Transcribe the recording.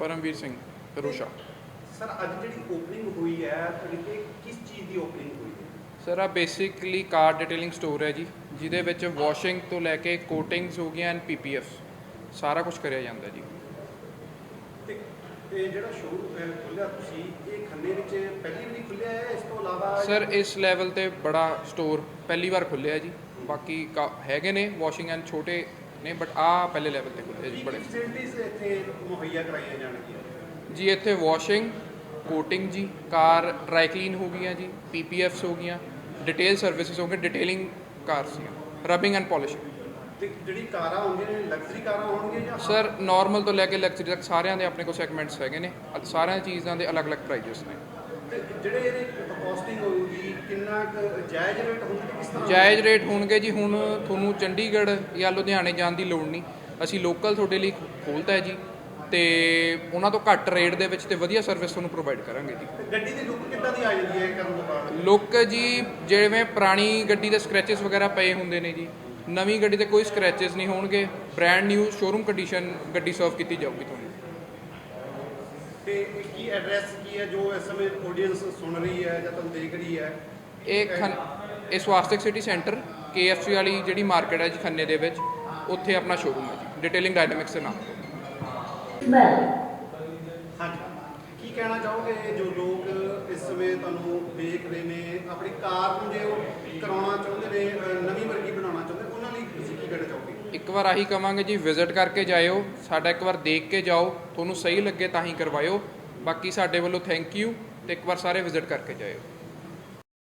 Balbir Singh ਰੋਸ਼ਾ। Sir ਅੱਜ ਜਿਹੜੀ opening ਹੋਈ ਹੈ ਤੁਹਾਡੀ ਤੇ ਕਿਸ ਚੀਜ਼ ਦੀ ਓਪਨਿੰਗ ਹੋਈ ਹੈ? ਸਰ ਆ ਬੇਸਿਕਲੀ ਕਾਰ ਡਿਟੇਲਿੰਗ ਸਟੋਰ ਹੈ ਜੀ ਜਿਹਦੇ ਵਿੱਚ ਵਾਸ਼ਿੰਗ ਤੋਂ ਲੈ ਕੇ ਕੋਟਿੰਗਸ ਹੋ ਗਈਆਂ ਐਂਡ ਪੀਪੀਐਫ ਸਾਰਾ ਕੁਝ ਕਰਿਆ ਜਾਂਦਾ ਜੀ। ਤੇ ਇਹ ਜਿਹੜਾ ਸ਼ੋਅ ਖੁੱਲਿਆ ਤੁਸੀਂ ਇਹ ਖੰਨੇ ਵਿੱਚ ਪਹਿਲੀ ਵਾਰੀ ਖੁੱਲਿਆ ਹੈ ਇਸ ਤੋਂ ਇਲਾਵਾ ਸਰ ਇਸ ਲੈਵਲ ਤੇ ਬੜਾ ਸਟੋਰ ਪਹਿਲੀ ਵਾਰ ਖੁੱਲਿਆ ਜੀ। ਬਾਕੀ ਕਾ- ਹੈਗੇ ਨੇ ਵਾਸ਼ਿੰਗ ਐਂਡ ਛੋਟੇ ਨੇ ਬਟ ਆ ਪਹਿਲੇ ਲੈਵਲ ਤੇ ਖੁੱਲਿਆ ਜੀ ਬੜੇ। ਫੈਸਿਲਿਟੀਜ਼ ਇੱਥੇ ਮੁਹੱਈਆ ਕਰਾਈਆਂ ਜਾਣਗੀਆਂ। ਜੀ ਇੱਥੇ ਵਾਸ਼ਿੰਗ ਕੋਟਿੰਗ ਜੀ ਕਾਰ ਡਰਾਈ ਕਲੀਨ ਹੋ ਗਈਆਂ ਜੀ ਪੀਪੀਐਫਸ ਹੋ ਗਈਆਂ ਡਿਟੇਲ ਸਰਵਿਸਿਜ਼ ਹੋ ਗਏ ਡਿਟੇਲਿੰਗ ਕਾਰਸ ਦੀਆਂ ਰਬਿੰਗ ਐਂਡ ਪਾਲਿਸ਼ਿੰਗ ਤੇ ਜਿਹੜੀ ਕਾਰਾਂ ਆਉਂਦੀਆਂ ਨੇ ਲਗਜ਼ਰੀ ਕਾਰਾਂ ਹੋਣਗੀਆਂ ਜਾਂ ਸਰ ਨਾਰਮਲ ਤੋਂ ਲੈ ਕੇ ਲਗਜ਼ਰੀ ਤੱਕ ਸਾਰਿਆਂ ਦੇ ਆਪਣੇ ਕੋਲ ਸੈਗਮੈਂਟਸ ਹੈਗੇ ਨੇ ਸਾਰਿਆਂ ਚੀਜ਼ਾਂ ਦੇ ਅਲੱਗ-ਅਲੱਗ ਪ੍ਰਾਈजेस ਨੇ। ਜਿਹੜੇ ਇਹਦੇ ਕਾਸਟਿੰਗ ਹੋਊਗੀ ਕਿੰਨਾ ਕੁ ਜਾਇਜ਼ ਰੇਟ ਹੋਊਗੀ ਕਿਸ ਤਰ੍ਹਾਂ ਜਾਇਜ਼ ਰੇਟ ਹੋਣਗੇ ਜੀ ਹੁਣ ਤੁਹਾਨੂੰ ਚੰਡੀਗੜ੍ਹ ਜਾਂ ਲੁਧਿਆਣੇ ਜਾਣ ਦੀ ਲੋੜ ਨਹੀਂ। ਅਸੀਂ ਲੋਕਲ ਤੁਹਾਡੇ ਲਈ ਖੋਲ੍ਹਤਾ ਹੈ ਜੀ ਤੇ ਉਹਨਾਂ ਤੋਂ ਘੱਟ ਰੇਟ ਦੇ ਵਿੱਚ ਤੇ ਵਧੀਆ ਸਰਵਿਸ ਤੁਹਾਨੂੰ ਪ੍ਰੋਵਾਈਡ ਕਰਾਂਗੇ ਜੀ। ਗੱਡੀ ਦੀ ਲੁੱਕ ਕਿੱਦਾਂ ਦੀ ਆ ਜਾਂਦੀ ਹੈ ਕਰਨ ਤੋਂ ਬਾਅਦ? ਲੁੱਕ ਜੀ ਜਿਵੇਂ ਪੁਰਾਣੀ ਗੱਡੀ ਦੇ ਸਕ੍ਰੈਚਸ ਵਗੈਰਾ ਪਏ ਹੁੰਦੇ ਨੇ ਜੀ ਨਵੀਂ ਗੱਡੀ ਤੇ ਕੋਈ ਸਕ੍ਰੈਚਸ ਨਹੀਂ ਹੋਣਗੇ ਬ੍ਰੈਂਡ ਨਿਊ ਸ਼ੋਰੂਮ ਕੰਡੀਸ਼ਨ ਗੱਡੀ ਸਰਵ ਕੀਤੀ ਜਾਊਗੀ ਤੁਹਾਨੂੰ। ਤੇ ਕੀ ਐਡਰੈਸ ਕੀ ਹੈ ਜੋ ਇਸ ਸਮੇਂ ਆਡੀਅנס ਸੁਣ ਰਹੀ ਹੈ ਜਾਂ ਤੁਹਾਨੂੰ ਦੇਖ ਰਹੀ ਹੈ? ਇਹ ਖਨ ਇਹ ਸਵਾਸਤਿਕ ਸਿਟੀ ਸੈਂਟਰ KFC ਵਾਲੀ ਜਿਹੜੀ ਮਾਰਕੀਟ ਹੈ ਜੀ ਖੰਨੇ ਦੇ ਵਿੱਚ ਉੱਥੇ ਆਪਣਾ ਸ਼ੋਰੂਮ ਹੈ ਜੀ ਡਿਟੇਲਿੰਗ ਡਾਇਨਾਮਿਕਸ ਦੇ ਨਾਮ ਤੋਂ ਹਾਂਜੀ। ਕੀ ਕਹਿਣਾ ਚਾਹੋਗੇ ਜੋ ਲੋਕ ਇਸ ਸਮੇਂ ਤੁਹਾਨੂੰ ਦੇਖ ਰਹੇ ਨੇ? ਆਪਣੀ ਕਾਰ ਨੂੰ ਜੇ ਉਹ ਕਰਾਉਣਾ ਚਾਹੁੰਦੇ ਨੇ ਨਵੀਂ ਵਰਗੀ ਬਣਾਉਣਾ ਚਾਹੁੰਦੇ ਉਹਨਾਂ ਲਈ ਤੁਸੀਂ ਕੀ ਕਹਿਣਾ ਚਾਹੋਗੇ ਇੱਕ ਵਾਰ ਆਹੀ ਕਵਾਂਗੇ ਜੀ ਵਿਜ਼ਿਟ ਕਰਕੇ ਜਾਇਓ, ਸਾਡਾ ਇੱਕ ਵਾਰ ਦੇਖ ਕੇ ਜਾਓ, ਤੁਹਾਨੂੰ ਸਹੀ ਲੱਗੇ ਤਾਂ ਹੀ ਕਰਵਾਇਓ। ਬਾਕੀ ਸਾਡੇ ਵੱਲੋਂ ਥੈਂਕ ਯੂ ਤੇ ਇੱਕ ਵਾਰ ਸਾਰੇ ਵਿਜ਼ਿਟ ਕਰਕੇ ਜਾਇਓ।